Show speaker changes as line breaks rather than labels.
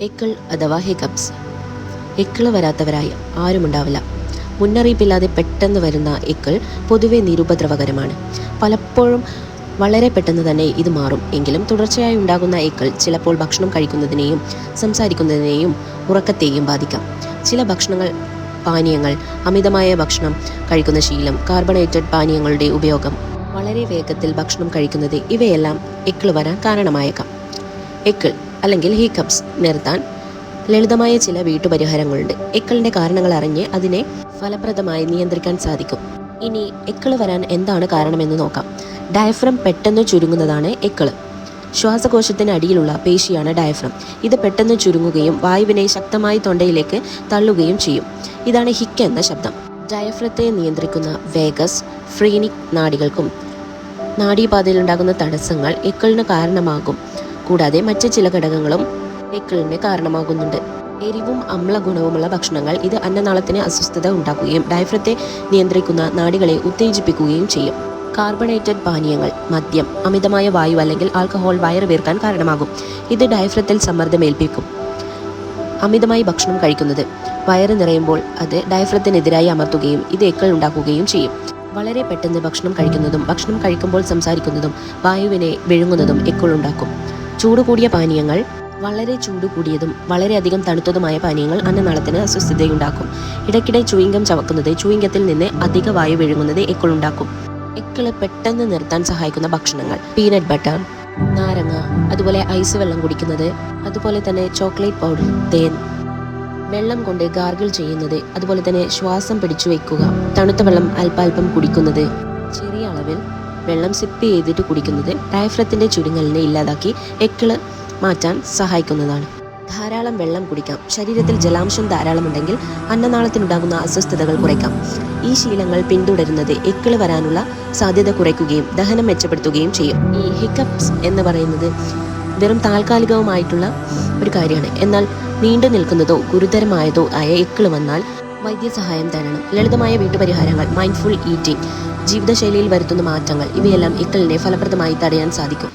എക്കിൾ അഥവാ ഹിക്കപ്സ് എക്കിൾ വരാത്തവരായി ആരുമുണ്ടാവില്ല. മുന്നറിയിപ്പില്ലാതെ പെട്ടെന്ന് വരുന്ന എക്കിൾ പൊതുവെ നിരുപദ്രവകരമാണ്. പലപ്പോഴും വളരെ പെട്ടെന്ന് തന്നെ ഇത് മാറും. എങ്കിലും തുടർച്ചയായി ഉണ്ടാകുന്ന എക്കിൾ ചിലപ്പോൾ ഭക്ഷണം കഴിക്കുന്നതിനെയും സംസാരിക്കുന്നതിനെയും ഉറക്കത്തെയും ബാധിക്കാം. ചില ഭക്ഷണങ്ങൾ പാനീയങ്ങൾ അമിതമായ ഭക്ഷണം കഴിക്കുന്ന ശീലം കാർബണേറ്റഡ് പാനീയങ്ങളുടെ ഉപയോഗം വളരെ വേഗത്തിൽ ഭക്ഷണം കഴിക്കുന്നത് ഇവയെല്ലാം എക്കിൾ വരാൻ കാരണമായേക്കാം. എക്കിൾ അല്ലെങ്കിൽ ഹീക്കപ്സ് നിർത്താൻ ലളിതമായ ചില വീട്ടുപരിഹാരങ്ങളുണ്ട്. എക്കളിന്റെ കാരണങ്ങൾ അറിഞ്ഞ് അതിനെ ഫലപ്രദമായി നിയന്ത്രിക്കാൻ സാധിക്കും. ഇനി എക്കൾ വരാൻ എന്താണ് കാരണമെന്ന് നോക്കാം. ഡയഫ്രം പെട്ടെന്ന് ചുരുങ്ങുന്നതാണ് എക്കൾ. ശ്വാസകോശത്തിന് അടിയിലുള്ള പേശിയാണ് ഡയഫ്രം. ഇത് പെട്ടെന്ന് ചുരുങ്ങുകയും വായുവിനെ ശക്തമായി തൊണ്ടയിലേക്ക് തള്ളുകയും ചെയ്യും. ഇതാണ് ഹിക്ക് എന്ന ശബ്ദം. ഡയഫ്രത്തെ നിയന്ത്രിക്കുന്ന വേഗസ് ഫ്രീനിക് നാടികൾക്കും നാഡീപാതയിലുണ്ടാകുന്ന തടസ്സങ്ങൾ എക്കളിന് കാരണമാകും. കൂടാതെ മറ്റ് ചില ഘടകങ്ങളും എക്കിളിന് കാരണമാകുന്നുണ്ട്. എരിവും അമ്ല ഗുണവുമുള്ള ഭക്ഷണങ്ങൾ ഇത് അന്നനാളത്തിന് അസ്വസ്ഥത ഉണ്ടാക്കുകയും ഡയഫ്രത്തെ നിയന്ത്രിക്കുന്ന നാടികളെ ഉത്തേജിപ്പിക്കുകയും ചെയ്യും. കാർബണേറ്റഡ് പാനീയങ്ങൾ മദ്യം അമിതമായ വായു അല്ലെങ്കിൽ ആൽക്കഹോൾ വയറ് വീർക്കാൻ കാരണമാകും. ഇത് ഡയഫ്രത്തിൽ സമ്മർദ്ദമേൽപ്പിക്കും. അമിതമായി ഭക്ഷണം കഴിക്കുന്നത്. വയറ് നിറയുമ്പോൾ അത് ഡയഫ്രത്തിനെതിരായി അമർത്തുകയും ഇത് എക്കൾ ഉണ്ടാക്കുകയും ചെയ്യും. വളരെ പെട്ടെന്ന് ഭക്ഷണം കഴിക്കുന്നതും ഭക്ഷണം കഴിക്കുമ്പോൾ സംസാരിക്കുന്നതും വായുവിനെ വിഴുങ്ങുന്നതും എക്കൾ ഉണ്ടാക്കും. ചൂട് കൂടിയ പാനീയങ്ങൾ വളരെ ചൂട് കൂടിയതും വളരെയധികം തണുത്തതുമായ പാനീയങ്ങൾ അന്നനാളത്തിന് അസ്വസ്ഥതയുണ്ടാക്കും. ഇടയ്ക്കിടെ ചൂയിങ്കം ചവക്കുന്നത് ചൂയിങ്കത്തിൽ നിന്ന് അധിക വായു വിഴുങ്ങുന്നത് എക്കളുണ്ടാക്കും. എക്കൾ പെട്ടെന്ന് നിർത്താൻ സഹായിക്കുന്ന ഭക്ഷണങ്ങൾ. പീനട്ട് ബട്ടർ നാരങ്ങ അതുപോലെ ഐസ് വെള്ളം കുടിക്കുന്നത് അതുപോലെ തന്നെ ചോക്ലേറ്റ് പൗഡർ തേൻ. വെള്ളം കൊണ്ട് ഗാർഗിൾ ചെയ്യുന്നത് അതുപോലെ തന്നെ ശ്വാസം പിടിച്ചു വെക്കുക. തണുത്ത വെള്ളം അല്പാൽപം കുടിക്കുന്നത്. ചെറിയ അളവിൽ വെള്ളം സിപ്പ് ചെയ്തിട്ട് കുടിക്കുന്നത് ഡയഫ്രത്തിന്റെ ചുരുങ്ങലിനെ ഇല്ലാതാക്കി എക്കിൾ മാറ്റാൻ സഹായിക്കുന്നതാണ്. ധാരാളം വെള്ളം കുടിക്കാം. ശരീരത്തിൽ ജലാംശം ധാരാളം ധാരാളമുണ്ടെങ്കിൽ അന്നനാളത്തിനുണ്ടാകുന്ന അസ്വസ്ഥതകൾ കുറയ്ക്കാം. ഈ ശീലങ്ങൾ പിന്തുടരുന്നത് എക്കിൾ വരാനുള്ള സാധ്യത കുറയ്ക്കുകയും ദഹനം മെച്ചപ്പെടുത്തുകയും ചെയ്യും. ഈ ഹിക്കപ്സ് എന്ന് പറയുന്നത് വെറും താൽക്കാലികവുമായിട്ടുള്ള ഒരു കാര്യമാണ്. എന്നാൽ നീണ്ടു നിൽക്കുന്നതോ ഗുരുതരമായതോ ആയ എക്കിൾ വന്നാൽ വൈദ്യസഹായം തേടണം. ലളിതമായ വീട്ടുപരിഹാരങ്ങൾ മൈൻഡ്ഫുൾ ഈറ്റിംഗ് ജീവിതശൈലിയിൽ വരുത്തുന്ന മാറ്റങ്ങൾ ഇവയെല്ലാം ഇക്കളിനെ ഫലപ്രദമായി തടയാൻ സാധിക്കും.